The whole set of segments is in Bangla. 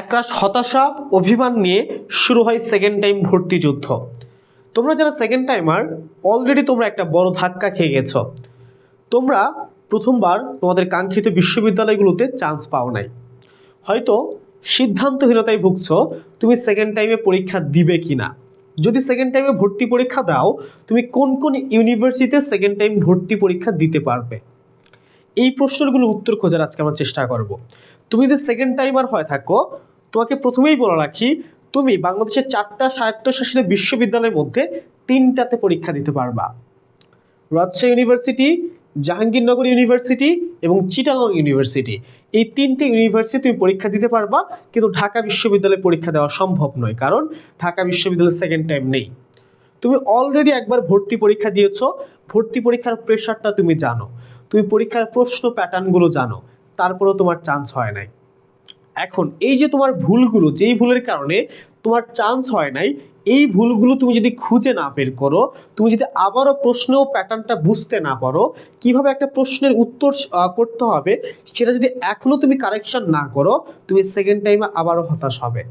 একরাশ হতাশা, অভিমান নিয়ে শুরু হয় সেকেন্ড টাইম ভর্তি যুদ্ধ। তোমরা যারা সেকেন্ড টাইমার অলরেডি তোমরা একটা বড় ধাক্কা খেয়ে গেছো। তোমরা প্রথমবার তোমাদের কাঙ্ক্ষিত বিশ্ববিদ্যালয়গুলোতে চান্স পাও নাই। হয়তো সিদ্ধান্তহীনতায় ভুগছ, তুমি সেকেন্ড টাইমে পরীক্ষা দিবে কি না যদি সেকেন্ড টাইমে ভর্তি পরীক্ষা দাও, তুমি কোন কোন ইউনিভার্সিটিতে সেকেন্ড টাইম ভর্তি পরীক্ষা দিতে পারবে? এই প্রশ্নগুলো উত্তর খোঁজার আজকে আমরা চেষ্টা করব। তুমি যদি সেকেন্ড টাইমার হয়ে থাকো, তোমাকে প্রথমেই বলা রাখি, তুমি বাংলাদেশের চারটা স্বায়ত্তশাসিত বিশ্ববিদ্যালয়ের মধ্যে তিনটাতে পরীক্ষা দিতে পারবা। রাজশাহী ইউনিভার্সিটি জাহাঙ্গীরনগর ইউনিভার্সিটি এবং চিটাগং ইউনিভার্সিটি এই তিনটে ইউনিভার্সিটি তুমি পরীক্ষা দিতে পারবা, কিন্তু ঢাকা বিশ্ববিদ্যালয়ে পরীক্ষা দেওয়া সম্ভব নয়, কারণ ঢাকা বিশ্ববিদ্যালয়ের সেকেন্ড টাইম নেই। তুমি অলরেডি একবার ভর্তি পরীক্ষা দিয়েছ, ভর্তি পরীক্ষার প্রেশারটা তুমি জানো। তুমি পরীক্ষার প্রশ্ন প্যাটার্নগুলো জানো, তারপরেও তোমার চান্স হয় নাই। এখন এই যে তোমার ভুলগুলো, যেই ভুলের কারণে তোমার চান্স হয় নাই, এই ভুলগুলো তুমি যদি খুঁজে না বের করো, তুমি যদি আবারও প্রশ্ন প্যাটার্নটা বুঝতে না পারো, কীভাবে একটা প্রশ্নের উত্তর করতে হবে, সেটা যদি এখনও তুমি কারেকশন না করো, তুমি সেকেন্ড টাইমে আবারও হতাশ হবে।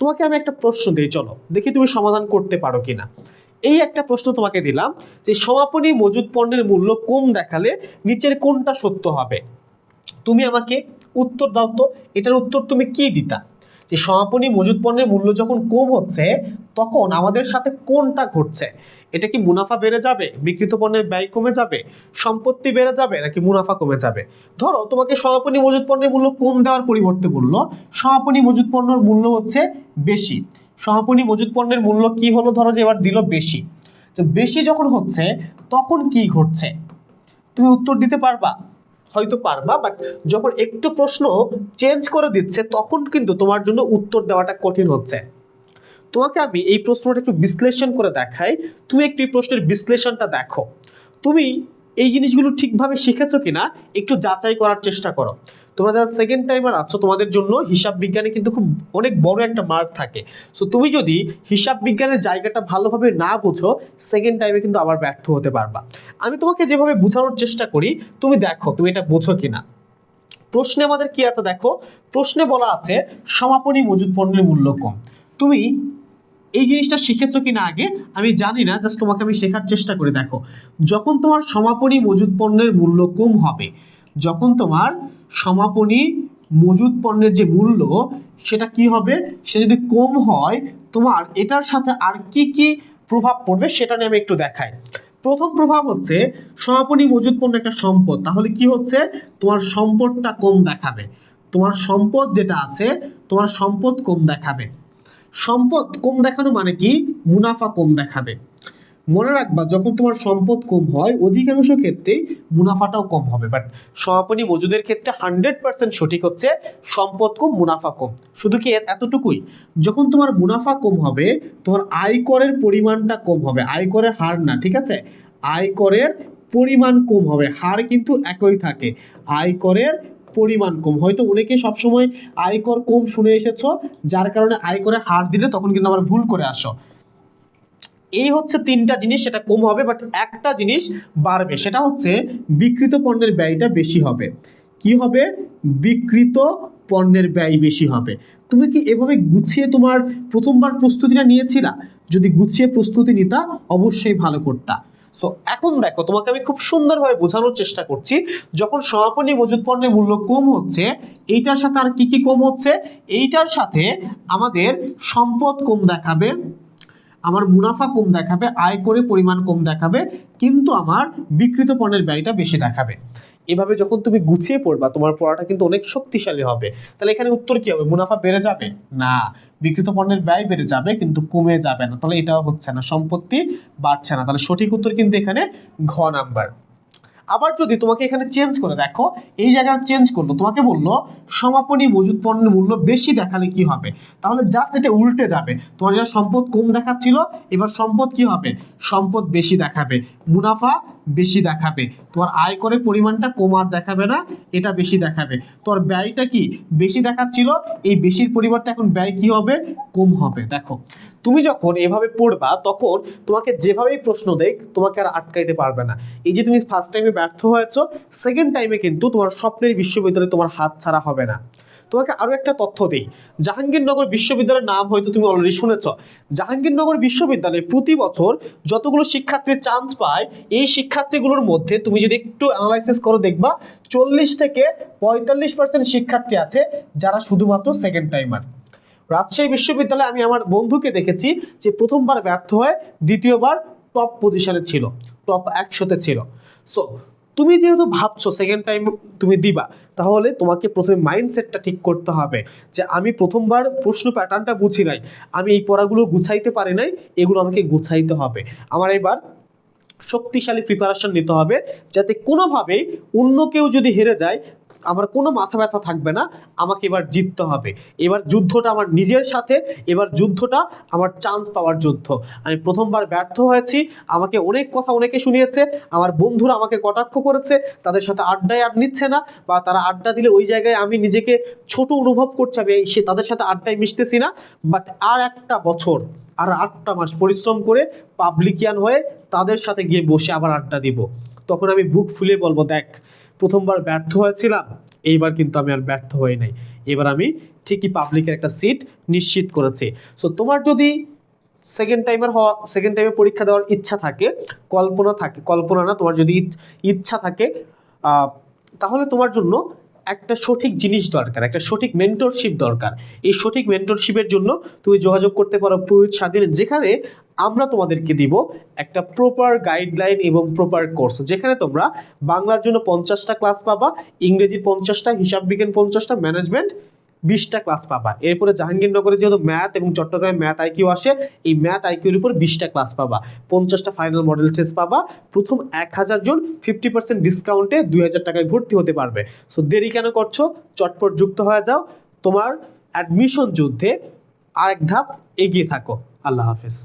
তোমাকে আমি একটা প্রশ্ন দিই, চলো, দেখি তুমি সমাধান করতে পারো কিনা। এই একটা প্রশ্ন তোমাকে দিলাম যে সমাপনী মজুদ পণ্যের মূল্য কম দেখালে নিচের কোনটা সত্য হবে? তুমি আমাকে উত্তর দাও তো, এটার উত্তর তুমি কি দিতা? যে সমাপনী মজুদ পণ্যের মূল্য যখন কম হচ্ছে, তখন আমাদের সাথে কোনটা ঘটছে? এটা কি মুনাফা বেড়ে যাবে, বিক্রিত পণ্যের ব্যয় কমে যাবে, সম্পত্তি বেড়ে যাবে, নাকি মুনাফা কমে যাবে? ধরো, তোমাকে সমাপনী মজুদ পণ্যের মূল্য কম দেওয়ার পরিবর্তে বলল, সমাপনী মজুদ পণ্যের মূল্য হচ্ছে বেশি। সমাপনী মজুদ পণ্যের মূল্য কি হলো? ধরো যে এবার দিল বেশি। তো বেশি যখন হচ্ছে, তখন কি ঘটছে? তুমি উত্তর দিতে পারবা? হয়তো পারবা বাট যখন একটু প্রশ্ন চেঞ্জ করে দিচ্ছে, তখন কিন্তু তোমার জন্য উত্তর দেওয়াটা কঠিন হচ্ছে। তোমাকে আমি এই প্রশ্নটা একটু বিশ্লেষণ করে দেখাই। তুমি একটু প্রশ্নের বিশ্লেষণটা দেখো। তুমি এই জিনিসগুলো ঠিকভাবে শিখেছো কিনা একটু যাচাই করার চেষ্টা করো। তোমরা যারা সেকেন্ড টাইমার আছো, তোমাদের জন্য হিসাব বিজ্ঞানে কিন্তু খুব অনেক বড় একটা মার্ক থাকে। সো তুমি যদি হিসাব বিজ্ঞানের জায়গাটা ভালোভাবে না বুঝো সেকেন্ড টাইমে কিন্তু আবার ব্যর্থ হতে পারবা। আমি তোমাকে যেভাবে বোঝানোর চেষ্টা করি, তুমি দেখো তুমি এটা বোঝো কিনা। প্রশ্নে আমাদের কি আছে দেখো? প্রশ্নে বলা আছে, সমাপনী মজুদ পণ্যের মূল্য কম। তুমি এই জিনিসটা শিখেছো কিনা আগে? আমি জানি না জাস্ট তোমাকে আমি শেখার চেষ্টা করে, দেখো। যখন তোমার সমাপনী মজুদ পণ্যের মূল্য কম হবে, যখন তোমার সমাপনী মজুদ পণ্যের যে মূল্য, সেটা কি হবে? সেটা যদি কম হয়, তোমার এটার সাথে আর কি কি প্রভাব পড়বে, সেটা নিয়ে আমি একটু দেখাই। প্রথম প্রভাব হচ্ছে সমাপনী মজুদ পণ্য একটা সম্পদ। তাহলে কি হচ্ছে? তোমার সম্পদটা কম দেখাবে। তোমার সম্পদ যেটা আছে, তোমার সম্পদ কম দেখাবে। সম্পদ কম দেখানো মানে কি? মুনাফা কম দেখাবে। মনে রাখবা, যখন তোমার সম্পদ কম হয়, অধিকাংশ ক্ষেত্রেই মুনাফাটাও কম হবে। বাট সমাপনী মজুদের ক্ষেত্রে হান্ড্রেড পার্সেন্ট সঠিক হচ্ছে সম্পদ কম, মুনাফা কম। শুধু কি এতটুকুই? যখন তোমার মুনাফা কম হবে, তোমার আয়করের পরিমাণটা কম হবে। আয়করের হার না, ঠিক আছে? আয়করের পরিমাণ কম হবে। হার কিন্তু একই থাকে। আয়করের পরিমাণ কম। হয়তো অনেকে সবসময় আয়কর কম শুনে এসেছ, যার কারণে আয়করে হার দিলে তখন কিন্তু আবার ভুল করে আসো। এই হচ্ছে তিনটা জিনিস, সেটা কম হবে বাট একটা জিনিস বাড়বে, সেটা হচ্ছে বিকৃত পণ্যের ব্যয়টা বেশি হবে। কি হবে? বিকৃত পণ্যের ব্যয় বেশি হবে। তুমি কি এভাবে গুছিয়ে তোমার প্রথমবার প্রস্তুতিটা নিয়েছিলা? যদি গুছিয়ে প্রস্তুতি নিতা, অবশ্যই ভালো করতা। সো এখন দেখো, তোমাকে আমি খুব সুন্দরভাবে বোঝানোর চেষ্টা করছি, যখন সমাপনী মজুদ পণ্যের মূল্য কম হচ্ছে, এইটার সাথে আর কি কি কম হচ্ছে? এইটার সাথে আমাদের সম্পদ কম দেখাবে, আমার মুনাফা কম দেখাবে, আয় করে পরিমাণ কম দেখাবে, কিন্তু আমার বিকৃত পণ্যের ব্যয়টা বেশি দেখাবে। এভাবে যখন তুমি গুছিয়ে পড়বা, তোমার পড়াটা কিন্তু অনেক শক্তিশালী হবে। তাহলে এখানে উত্তর কি হবে? মুনাফা বেড়ে যাবে? না। বিকৃত পণ্যের ব্যয় বেড়ে যাবে, কিন্তু কমে যাবে না। তাহলে এটাও হচ্ছে না। সম্পত্তি বাড়ছে না। তাহলে সঠিক উত্তর কিন্তু এখানে ঘ নাম্বার। আবার যদি তোমাকে এখানে চেঞ্জ করে দেখো, এই জায়গাটা চেঞ্জ করল, তোমাকে বলল, সমাপনী মজুদ পণ্যের মূল্য বেশি দেখালে কি হবে? তাহলে জাস্ট এটা উল্টে যাবে। তোমার যেটা সম্পদ কম দেখাচ্ছিল, এবার সম্পদ কি হবে? সম্পদ বেশি দেখাবে। মুনাফা বেশি দেখাবে। তোমার আয় করে পরিমাণটা কম আর দেখাবে না, এটা বেশি দেখাবে। তোমার ব্যয়টা কি? বেশি দেখাচ্ছিল, এই বেশির পরিবর্তে এখন ব্যয় কি হবে? কম হবে। দেখো তুমি যখন এভাবে পড়বা, তখন তোমাকে যেভাবেই প্রশ্ন দেখ, তোমাকে আর আটকাইতে পারবে না। এই যে তুমি ফার্স্ট টাইমে ব্যর্থ হয়েছো সেকেন্ড টাইমে কিন্তু তোমার স্বপ্নের বিশ্ববিদ্যালয়ে তোমার হাত ছাড়া হবে না। তোমাকে আরও একটা তথ্য দিই। জাহাঙ্গীরনগর বিশ্ববিদ্যালয়ের নাম হয়তো তুমি অলরেডি শুনেছ। জাহাঙ্গীরনগর বিশ্ববিদ্যালয়ে প্রতি বছর যতগুলো শিক্ষার্থী চান্স পায়, এই শিক্ষার্থীগুলোর মধ্যে তুমি যদি একটু অ্যানালাইসিস করো, দেখবা চল্লিশ থেকে পঁয়তাল্লিশ পার্সেন্ট শিক্ষার্থী আছে যারা শুধুমাত্র সেকেন্ড টাইমার রাজশাহী বিশ্ববিদ্যালয়ে আমি আমার বন্ধুকে দেখেছি যে প্রথমবার ব্যর্থ হয়ে দ্বিতীয়বার টপ পজিশনে ছিল টপ একশোতে ছিল। সো তুমি যেহেতু ভাবছ সেকেন্ড টাইম তুমি দিবা, তাহলে তোমাকে প্রথমে মাইন্ডসেটটা ঠিক করতে হবে যে আমি প্রথমবার প্রশ্ন প্যাটার্নটা বুঝি নাই, আমি এই পড়াগুলো গুছাইতে পারি নাই, এগুলো আমাকে গুছাইতে হবে। আমার এবার শক্তিশালী প্রিপারেশন নিতে হবে যাতে কোনোভাবেই অন্য কেউ যদি হেরে যায় আমার কোনো মাথা ব্যথা থাকবে না, আমাকে এবার জিততে হবে। এবার যুদ্ধটা আমার নিজের সাথে, এবার যুদ্ধটা আমার চান্স পাওয়ার যুদ্ধ। আমি প্রথমবার ব্যর্থ হয়েছি, আমাকে অনেক কথা অনেকে শুনিয়েছে, আমার বন্ধুরা আমাকে কটাক্ষ করেছে, তাদের সাথে আড্ডায় আর নিচ্ছে না, বা তারা আড্ডা দিলে ওই জায়গায় আমি নিজেকে ছোট অনুভব করছি, আমি সে তাদের সাথে আড্ডায় মিশতেছি না বাট আর একটা বছর, আর আটটা মাস পরিশ্রম করে পাবলিকিয়ান হয়ে তাদের সাথে গিয়ে বসে আবার আড্ডা দিব। তখন আমি বুক ফুলে বলব, দেখ প্রথমবার ব্যর্থ হয়েছিলাম, এইবার কিন্তু আমি আর ব্যর্থ হই নাই। এবার আমি ঠিকই পাবলিকের একটা সিট নিশ্চিত করেছি। সো তোমার যদি সেকেন্ড টাইমের হওয়া সেকেন্ড টাইমে পরীক্ষা দেওয়ার ইচ্ছা থাকে, কল্পনা থাকে, কল্পনা না, তোমার যদি ইচ্ছা থাকে তাহলে তোমার জন্য একটা সঠিক জিনিস দরকার, একটা সঠিক মেন্টরশিপ দরকার। এই সঠিক মেন্টরশিপের জন্য তুমি যোগাযোগ করতে পারো প্রয়োগ স্বাধীন যেখানে আমরা তোমাদেরকে দিব একটা প্রপার গাইডলাইন এবং প্রপার কোর্স যেখানে তোমরা বাংলার জন্য পঞ্চাশটা ক্লাস পাবা, ইংরেজির পঞ্চাশটা হিসাববিজ্ঞান পঞ্চাশটা ম্যানেজমেন্ট বিশটা ক্লাস পাবা। এরপরে জাহাঙ্গীরনগরে যেহেতু ম্যাথ এবং চট্টগ্রামে ম্যাথ আইকিউ আসে, এই ম্যাথ আইকিউর উপর বিশটা ক্লাস পাবা। পঞ্চাশটা ফাইনাল মডেল টেস্ট পাবা। প্রথম এক হাজার জন ফিফটি পার্সেন্ট ডিসকাউন্টে দুই হাজার টাকায় ভর্তি হতে পারবে। সো দেরি কেন করছ? চটপট যুক্ত হয়ে যাও। তোমার অ্যাডমিশন যুদ্ধে আরেক ধাপ এগিয়ে থাকো। আল্লাহ হাফেজ।